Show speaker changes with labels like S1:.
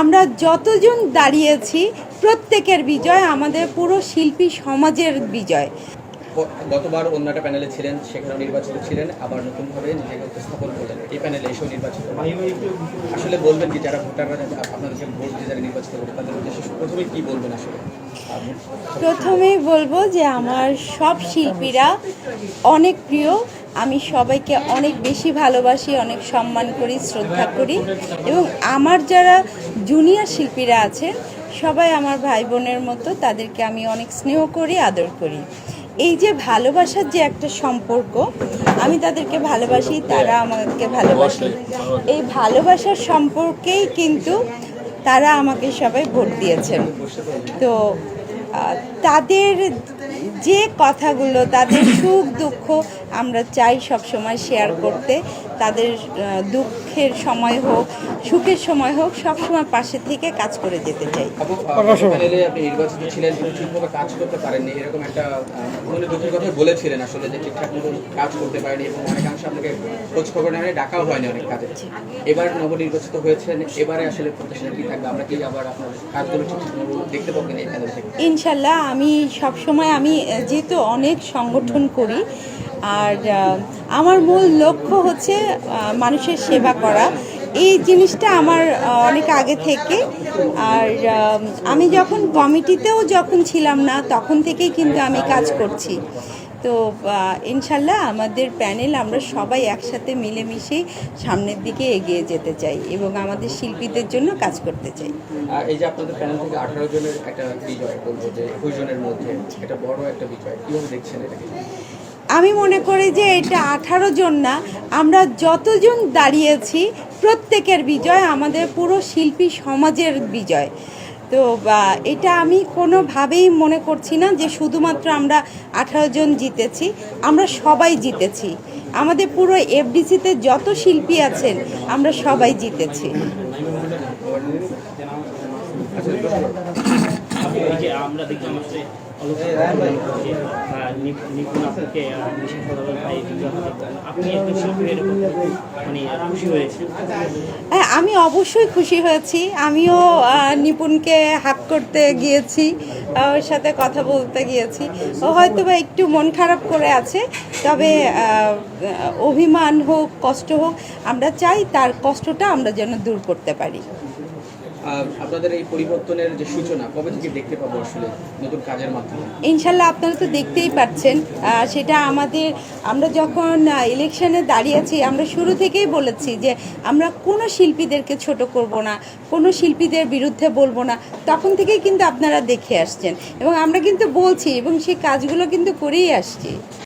S1: আমরা যতজন দাঁড়িয়েছি প্রত্যেকের বিজয় আমাদের পুরো শিল্পী সমাজের বিজয়।
S2: গতবার অন্য একটা প্যানেলে ছিলেন সেখানে নির্বাচিত ছিলেন আবার নতুনভাবে নিজেকে উপস্থাপন করলেন। এই প্যানেলে এসেও নির্বাচিত আসলে বলবেন কি যারা ভোটাররা আপনাদেরকে ভোট দিয়ে যারা নির্বাচিত করবে তাদের উদ্দেশ্যে প্রথমে কি বলবেন আসলে?
S1: প্রথমেই বলব যে আমার সব শিল্পীরা অনেক প্রিয়। আমি সবাইকে অনেক বেশি ভালোবাসি অনেক সম্মান করি শ্রদ্ধা করি। এবং আমার যারা জুনিয়র শিল্পীরা আছেন সবাই আমার ভাই বোনের মতো তাদেরকে আমি অনেক স্নেহ করি আদর করি। এই যে ভালোবাসার যে একটা সম্পর্ক আমি তাদেরকে ভালোবাসি তারা আমাকে ভালোবাসে। এই ভালোবাসার সম্পর্কেই কিন্তু তারা আমাকে সবাই ভোট দিয়েছেন। তো তাদের যে কথাগুলো তাদের সুখ দুঃখ আমরা চাই সব সময় শেয়ার করতে। তাদের দুঃখের সময় হোক সুখের সময় হোক সব সময় পাশে থেকে কাজ করে যেতে চাই।
S2: আপু প্যানেলে আপনি নির্বাচিত ছিলেন ঠিকভাবে কাজ করতে পারেননি। এরকম একটা দুঃখের কথা বলেছিলেন আসলে যে ঠিকঠাক মতো কাজ করতে পারেনি এবং অনেকাংশ আপনাকে খোঁজ খবর নেওয়া ডাকাও হয়নি অনেক কাজে। এবার নবনির্বাচিত হয়েছেন এবারে আসলে প্রত্যাশা কি থাকবে? আমরা কি আবার আপনার কাজগুলো ঠিকঠাক দেখতে পাবো কিনা এই প্যানেল থেকে
S1: ইনশাল্লাহ আমি সবসময় আমি যেহেতু অনেক সংগঠন করি আর আমার মূল লক্ষ্য হচ্ছে মানুষের সেবা করা। এই জিনিসটা আমার অনেক আগে থেকে। আর আমি যখন কমিটিতেও যখন ছিলাম না, তখন থেকেই কিন্তু আমি কাজ করছি। তো ইনশাল্লাহ আমাদের প্যানেল আমরা সবাই একসাথে মিলেমিশেই সামনের দিকে এগিয়ে যেতে চাই এবং আমাদের শিল্পীদের জন্য কাজ করতে চাই।
S2: এই যে আপনাদের প্যানেল থেকে আঠারো জনের একটা বিজয় বলব যে জনের মধ্যে বড় একটা বিজয়, কীভাবে দেখছেন এটাকে?
S1: আমি মনে করি যে এটা আঠারো জন না, আমরা যতজন দাঁড়িয়েছি, প্রত্যেকের বিজয় আমাদের পুরো শিল্পী সমাজের বিজয়। তো এটা আমি কোনোভাবেই মনে করছি না যে শুধুমাত্র আমরা আঠারো জন জিতেছি, আমরা সবাই জিতেছি। আমাদের পুরো এফডিসিতে যত শিল্পী আছেন, আমরা সবাই জিতেছি।
S3: যে আমরা দেখলাম আসলে মানে
S1: হ্যাঁ আমি অবশ্যই খুশি হয়েছি। আমিও নিপুণকে হাক করতে গিয়েছি ওর সাথে কথা বলতে গিয়েছি। ও হয়তো বা একটু মন খারাপ করে আছে, তবে অভিমান হোক, কষ্ট হোক, আমরা চাই তার কষ্টটা আমরা যেন দূর করতে পারি।
S2: আপনাদের এই পরিবর্তনের যে সূচনা, কবে থেকে দেখতে পাবো আসলে নতুন কাজের মাধ্যমে?
S1: ইনশাল্লাহ আপনারা তো দেখতেই পাচ্ছেন সেটা আমাদের, আমরা যখন ইলেকশনে দাঁড়িয়েছি আমরা শুরু থেকেই বলেছি যে আমরা কোনো শিল্পীদেরকে ছোট করব না, কোনো শিল্পীদের বিরুদ্ধে বলব না, তখন থেকেই কিন্তু আপনারা দেখে আসছেন। এবং আমরা কিন্তু বলছি, এবং সেই কাজগুলো কিন্তু করেই আসছি।